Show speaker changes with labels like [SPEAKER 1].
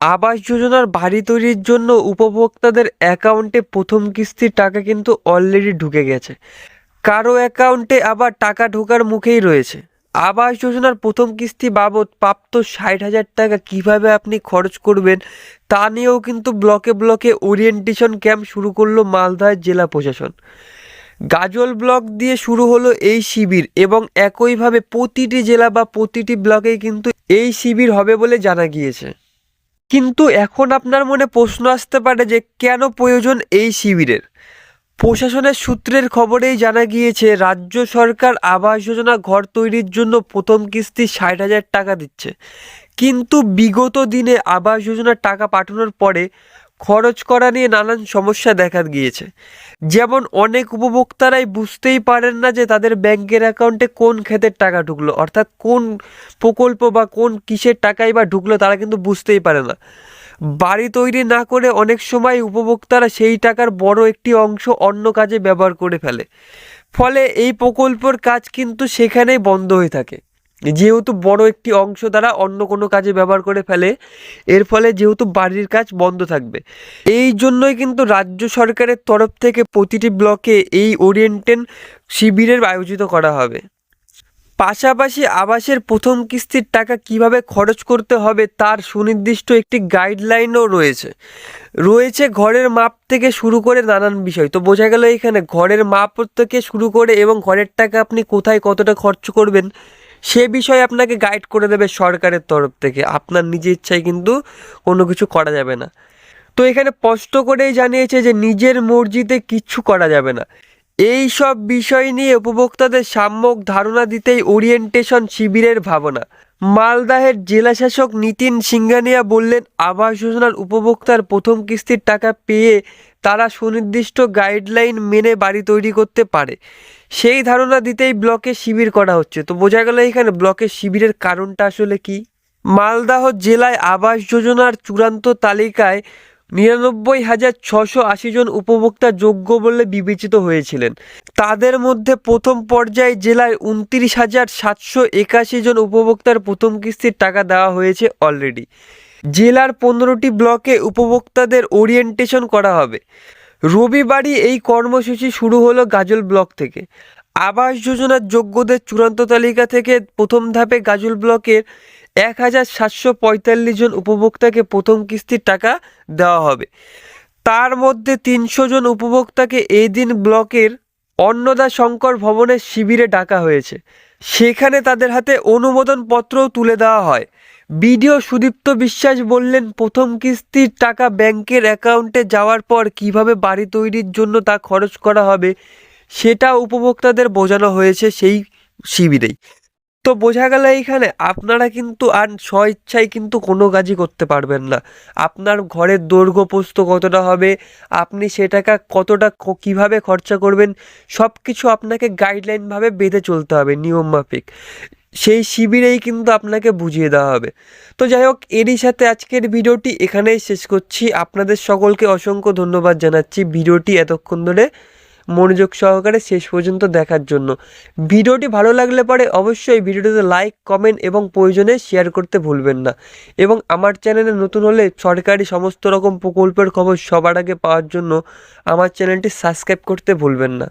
[SPEAKER 1] আবাস যোজনার বাড়ি তৈরির জন্য উপভোক্তাদের অ্যাকাউন্টে প্রথম কিস্তির টাকা কিন্তু অলরেডি ঢুকে গেছে। কারও অ্যাকাউন্টে আবার টাকা ঢোকার মুখেই রয়েছে। আবাস যোজনার প্রথম কিস্তি বাবদ প্রাপ্ত ষাট হাজার টাকা কীভাবে আপনি খরচ করবেন, তা নিয়েও কিন্তু ব্লকে ব্লকে ওরিয়েন্টেশন ক্যাম্প শুরু করল মালদার জেলা প্রশাসন। গাজল ব্লক দিয়ে শুরু হলো এই শিবির এবং একইভাবে প্রতিটি জেলা বা প্রতিটি ব্লকেই কিন্তু এই শিবির হবে বলে জানা গিয়েছে। কিন্তু এখন আপনার মনে প্রশ্ন আসতে পারে যে কেন প্রয়োজন এই শিবিরের? প্রশাসনের সূত্রের খবরেই জানা গিয়েছে, রাজ্য সরকার আবাস যোজনা ঘর তৈরির জন্য প্রথম কিস্তি ষাট হাজার টাকা দিচ্ছে। কিন্তু বিগত দিনে আবাস যোজনার টাকা পাঠানোর পরে খরচ করা নিয়ে নানান সমস্যা দেখা গিয়েছে। যেমন অনেক উপভোক্তারাই বুঝতেই পারেন না যে তাদের ব্যাংকের অ্যাকাউন্টে কোন ক্ষেতের টাকা ঢুকলো, অর্থাৎ কোন প্রকল্প বা কোন কিসের টাকাই বা ঢুকলো তারা কিন্তু বুঝতেই পারে না। বাড়ি তৈরি না করে অনেক সময় উপভোক্তারা সেই টাকার বড় একটি অংশ অন্য কাজে ব্যবহার করে ফেলে। ফলে এই প্রকল্পের কাজ কিন্তু সেখানেই বন্ধ হয়ে থাকে। যেহেতু বড় একটি অংশ দ্বারা অন্য কোনো কাজে ব্যবহার করে ফেলে, এর ফলে যেহেতু বাড়ির কাজ বন্ধ থাকবে। এই জন্যই কিন্তু রাজ্য সরকারের তরফ থেকে প্রতিটি ব্লকে এই ওরিয়েন্টেন শিবিরের আয়োজিত করা হবে। পাশাপাশি আবাসের প্রথম কিস্তির টাকা কীভাবে খরচ করতে হবে তার সুনির্দিষ্ট একটি গাইডলাইনও রয়েছে। রয়েছে ঘরের মাপ থেকে শুরু করে নানান বিষয়। তো বোঝা গেল এখানে ঘরের মাপ থেকে শুরু করে এবং ঘরের টাকা আপনি কোথায় কতটা খরচ করবেন সে বিষয়ে আপনাকে গাইড করে দেবে সরকারের তরফ থেকে। আপনার নিজের ইচ্ছায় কিন্তু কোনো কিছু করা যাবে না। তো এখানে স্পষ্ট করেই জানিয়েছে যে নিজের মর্জিতে কিচ্ছু করা যাবে না। এই সব বিষয় নিয়ে উপভোক্তাদের সাম্যক ধারণা দিতেই ওরিয়েন্টেশন শিবিরের ভাবনা। মালদাহের জেলাশাসক নিতিন সিংহানিয়া বললেন, আবাস যোজনার উপভোক্তার প্রথম কিস্তির টাকা পেয়ে তারা সুনির্দিষ্ট গাইডলাইন মেনে বাড়ি তৈরি করতে পারে। সেই ধারণা দিতেই ব্লকে শিবির করা হচ্ছে। তো বোঝা গেল এখানে ব্লকে শিবিরের কারণটা আসলে কি? মালদাহ জেলায় আবাস যোজনার চূড়ান্ত তালিকায় নিরানব্বই হাজার ছশো আশি জন উপভোক্তা যোগ্য বলে বিবেচিত হয়েছিলেন। তাদের মধ্যে প্রথম পর্যায়ে জেলায় উনত্রিশ হাজার সাতশো একাশি জন উপভোক্তার প্রথম কিস্তির টাকা দেওয়া হয়েছে অলরেডি। জেলার পনেরোটি ব্লকে উপভোক্তাদের ওরিয়েন্টেশন করা হবে। রবিবারই এই কর্মসূচি শুরু হলো গাজল ব্লক থেকে। আবাস যোজনার যোগ্যদের চূড়ান্ত তালিকা থেকে প্রথম ধাপে গাজল ব্লকের এক হাজার সাতশো পঁয়তাল্লিশ জন উপভোক্তাকে প্রথম কিস্তির টাকা দেওয়া হবে। তার মধ্যে তিনশো জন উপভোক্তাকে এই দিন ব্লকের অন্নদা শঙ্কর ভবনের শিবিরে ডাকা হয়েছে। সেখানে তাদের হাতে অনুমোদন পত্রও তুলে দেওয়া হয়। বিডিও সুদীপ্ত বিশ্বাস বললেন, প্রথম কিস্তির টাকা ব্যাংকের অ্যাকাউন্টে যাওয়ার পর কীভাবে বাড়ি তৈরির জন্য তা খরচ করা হবে, সেটা উপভোক্তাদের বোঝানো হয়েছে সেই শিবিরেই। তো বোঝা গেল এইখানে আপনারা কিন্তু আর স্বইচ্ছায় কিন্তু কোনো কাজই করতে পারবেন না। আপনার ঘরের দৈর্ঘ্য প্রস্থ কতটা হবে, আপনি সে টাকা কতটা কীভাবে খরচা করবেন সব কিছু আপনাকে গাইডলাইনভাবে বেঁধে চলতে হবে নিয়ম মাফিক। সেই শিবিরেই কিন্তু আপনাকে বুঝিয়ে দেওয়া হবে। তো যাই হোক, এরই সাথে আজকের ভিডিওটি এখানেই শেষ করছি। আপনাদের সকলকে অসংখ্য ধন্যবাদ জানাচ্ছি। ভিডিওটি এতক্ষণ ধরে মনোযোগ সহকারে শেষ পর্যন্ত দেখার জন্য। ভিডিওটি ভালো লাগলে পরে অবশ্যই ভিডিওটিতে লাইক কমেন্ট এবং প্রয়োজনে শেয়ার করতে ভুলবেন না। এবং আমার চ্যানেলে নতুন হলে সরকারি সমস্ত রকম প্রকল্পের খবর সবার আগে পাওয়ার জন্য আমার চ্যানেলটি সাবস্ক্রাইব করতে ভুলবেন না।